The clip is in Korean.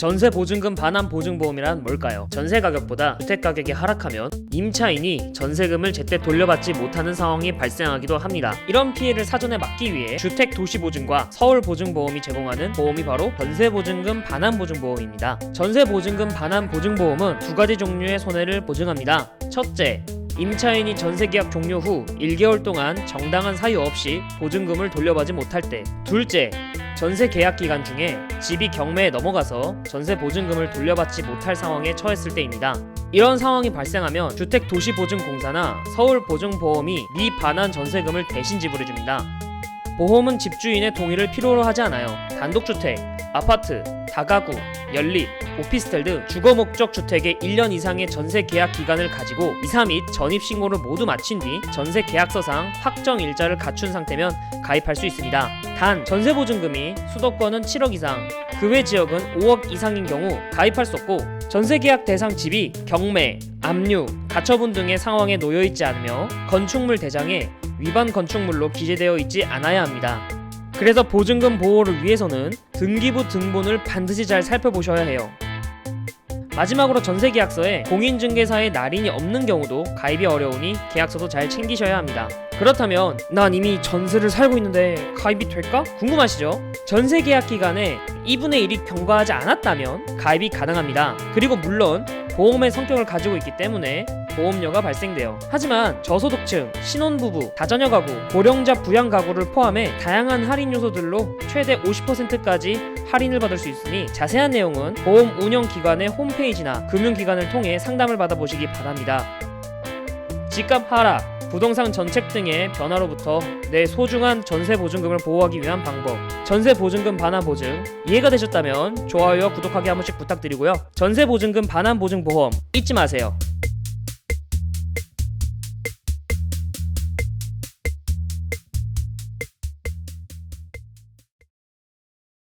전세 보증금 반환 보증보험이란 뭘까요? 전세 가격보다 주택 가격이 하락하면 임차인이 전세금을 제때 돌려받지 못하는 상황이 발생하기도 합니다. 이런 피해를 사전에 막기 위해 주택 도시 보증과 서울 보증보험이 제공하는 보험이 바로 전세 보증금 반환 보증보험입니다. 전세 보증금 반환 보증보험은 두 가지 종류의 손해를 보증합니다. 첫째, 임차인이 전세 계약 종료 후 1개월 동안 정당한 사유 없이 보증금을 돌려받지 못할 때. 둘째, 전세 계약 기간 중에 집이 경매에 넘어가서 전세 보증금을 돌려받지 못할 상황에 처했을 때입니다. 이런 상황이 발생하면 주택도시보증공사나 서울보증보험이 미반환 전세금을 대신 지불해줍니다. 보험은 집주인의 동의를 필요로 하지 않아요. 단독주택, 아파트, 다가구, 연립, 오피스텔 등 주거 목적 주택의 1년 이상의 전세 계약 기간을 가지고 이사 및 전입 신고를 모두 마친 뒤 전세 계약서상 확정 일자를 갖춘 상태면 가입할 수 있습니다. 단 전세 보증금이 수도권은 7억 이상, 그 외 지역은 5억 이상인 경우 가입할 수 없고 전세 계약 대상 집이 경매, 압류, 가처분 등의 상황에 놓여 있지 않으며 건축물 대장에 위반 건축물로 기재되어 있지 않아야 합니다. 그래서 보증금 보호를 위해서는 등기부 등본을 반드시 잘 살펴보셔야 해요. 마지막으로 전세 계약서에 공인중개사의 날인이 없는 경우도 가입이 어려우니 계약서도 잘 챙기셔야 합니다. 그렇다면 난 이미 전세를 살고 있는데 가입이 될까? 궁금하시죠? 전세 계약 기간에 2분의 1이 경과하지 않았다면 가입이 가능합니다. 그리고 물론 보험의 성격을 가지고 있기 때문에 보험료가 발생돼요. 하지만 저소득층, 신혼부부, 다자녀 가구, 고령자 부양 가구를 포함해 다양한 할인 요소들로 최대 50%까지 할인을 받을 수 있으니 자세한 내용은 보험 운영 기관의 홈페이지나 금융기관을 통해 상담을 받아보시기 바랍니다. 집값 하락, 부동산 정책 등의 변화로부터 내 소중한 전세 보증금을 보호하기 위한 방법, 전세 보증금 반환 보증 이해가 되셨다면 좋아요와 구독하기 한 번씩 부탁드리고요. 전세 보증금 반환 보증 보험 잊지 마세요.